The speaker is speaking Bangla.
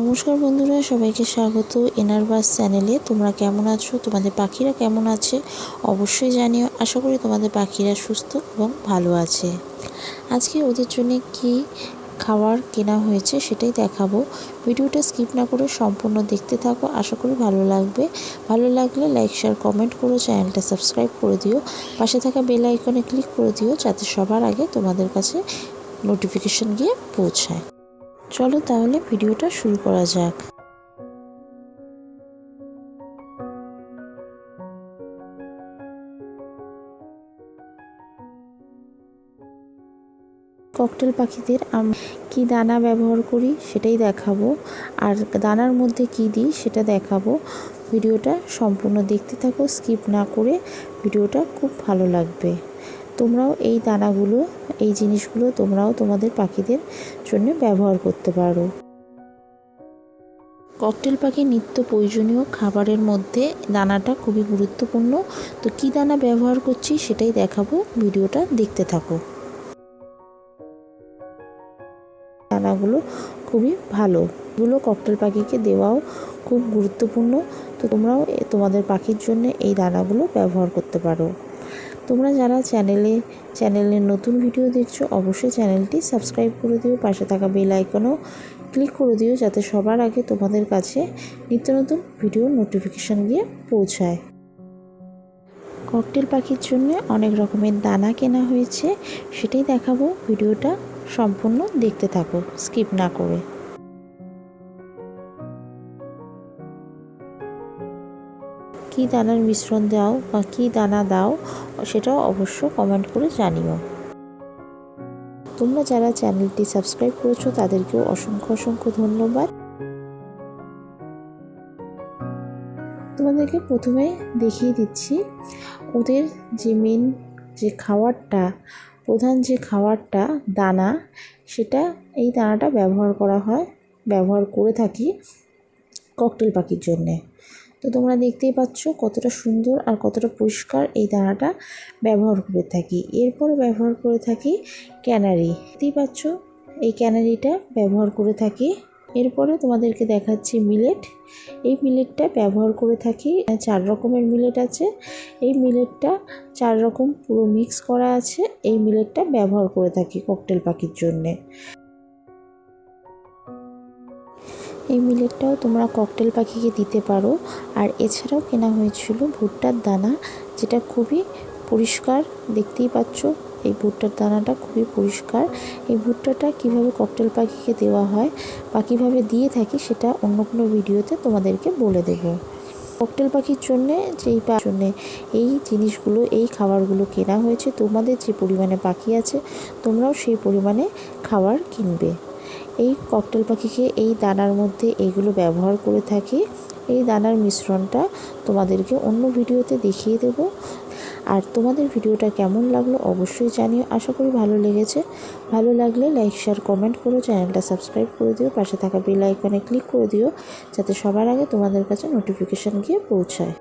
নমস্কার বন্ধুরা, সবাইকে স্বাগত এনার বাস চ্যানেলে। তোমরা কেমন আছো? তোমাদের পাখিরা কেমন আছে? অবশ্যই জানিও। আশা করি তোমাদের পাখিরা সুস্থ এবং ভালো আছে। আজকে ওদের জন্য কি খাবার কেনা হয়েছে সেটাই দেখাবো। ভিডিওটা স্কিপ না করে সম্পূর্ণ দেখতে থাকো। আশা করি ভালো লাগবে। ভালো লাগলে লাইক, শেয়ার, কমেন্ট করো চ্যানেলটা সাবস্ক্রাইব করে দিও। পাশে থাকা বেল আইকনে ক্লিক করে দিও যাতে সবার আগে তোমাদের কাছে নোটিফিকেশন গিয়ে পৌঁছায়। চলো তাহলে ভিডিওটা শুরু করা যাক। ককটেল পাখিদের আমি কি দানা ব্যবহার করি সেটাই দেখাবো, আর দানার মধ্যে কি দিই সেটা দেখাবো। ভিডিওটা সম্পূর্ণ দেখতে থাকো, স্কিপ না করে ভিডিওটা খুব ভালো লাগবে। তোমরাও এই দানাগুলো, এই জিনিসগুলো তোমরাও তোমাদের পাখিদের জন্য ব্যবহার করতে পারো। ককটেল পাখির নিত্য প্রয়োজনীয় খাবারের মধ্যে দানাটা খুবই গুরুত্বপূর্ণ। তো কী দানা ব্যবহার করছি সেটাই দেখাবো, ভিডিওটা দেখতে থাকো। দানাগুলো খুবই ভালো। এগুলো ককটেল পাখিকে দেওয়াও খুব গুরুত্বপূর্ণ। তো তোমরাও তোমাদের পাখির জন্য এই দানাগুলো ব্যবহার করতে পারো। তোমরা যারা চ্যানেলে চ্যানেলের নতুন ভিডিও দেখছ, অবশ্যই চ্যানেলটি সাবস্ক্রাইব করে দিও, পাশে থাকা বেল আইকনও ক্লিক করে দিও যাতে সবার আগে তোমাদের কাছে নিত্য নতুন ভিডিও নোটিফিকেশান গিয়ে পৌঁছায়। ককটেল পাখির জন্য অনেক রকমের দানা কেনা হয়েছে, সেটাই দেখাবো। ভিডিওটা সম্পূর্ণ দেখতে থাকো, স্কিপ না করে। কী দানার মিশ্রণ দাও বা কী দানা দাও, সেটাও অবশ্য কমেন্ট করে জানিও। তোমরা যারা চ্যানেলটি সাবস্ক্রাইব করেছ, তাদেরকেও অসংখ্য অসংখ্য ধন্যবাদ। তোমাদেরকে প্রথমে দেখিয়ে দিচ্ছি, ওদের যে মেন যে খাবারটা প্রধান যে খাবারটা দানা, সেটা এই দানাটা ব্যবহার করা হয়, ব্যবহার করে থাকি ককটেল পাখির জন্যে। তো তোমরা দেখতেই পাচ্ছ কতটা সুন্দর আর কতটা পরিষ্কার এই দানাটা ব্যবহার করে থাকি। এরপরে ব্যবহার করে থাকি ক্যানারি। দেখতেই পাচ্ছ এই ক্যানারিটা ব্যবহার করে থাকি। এরপরে তোমাদেরকে দেখাচ্ছি মিলেট। এই মিলেটটা ব্যবহার করে থাকি। চার রকমের মিলেট আছে। এই মিলেটটা চার রকম পুরো মিক্স করা আছে। এই মিলেটটা ব্যবহার করে থাকি ককটেল পাখির জন্যে। এই মিলেটটাও তোমরা ককটেল পাখিকে দিতে পারো। আর এছাড়াও কেনা হয়েছিল ভুট্টার দানা, যেটা খুবই পরিষ্কার। দেখতেই পাচ্ছ, এই ভুট্টার দানাটা খুবই পরিষ্কার। এই ভুট্টাটা কীভাবে ককটেল পাখিকে দেওয়া হয় বা কীভাবে দিয়ে থাকি, সেটা অন্য কোনো ভিডিওতে তোমাদেরকে বলে দেব। ককটেল পাখির জন্যে যেই জন্যে এই জিনিসগুলো, এই খাবারগুলো কেনা হয়েছে, তোমাদের যে পরিমাণে পাখি আছে, তোমরাও সেই পরিমাণে খাবার কিনবে। এই ককটেল পাখিকে এই দানার মধ্যে এইগুলো ব্যবহার করে থাকি। এই দানার মিশ্রণটা তোমাদেরকে অন্য ভিডিওতে দেখিয়ে দেব। আর তোমাদের ভিডিওটা কেমন লাগল অবশ্যই জানিও। আশা করি ভালো লেগেছে। ভালো লাগলে লাইক শেয়ার কমেন্ট করো চ্যানেলটা সাবস্ক্রাইব করে দিও। পাশে থাকা বেল আইকনে ক্লিক করে দিও, যাতে সবার আগে তোমাদের কাছে নোটিফিকেশান গিয়ে পৌঁছায়।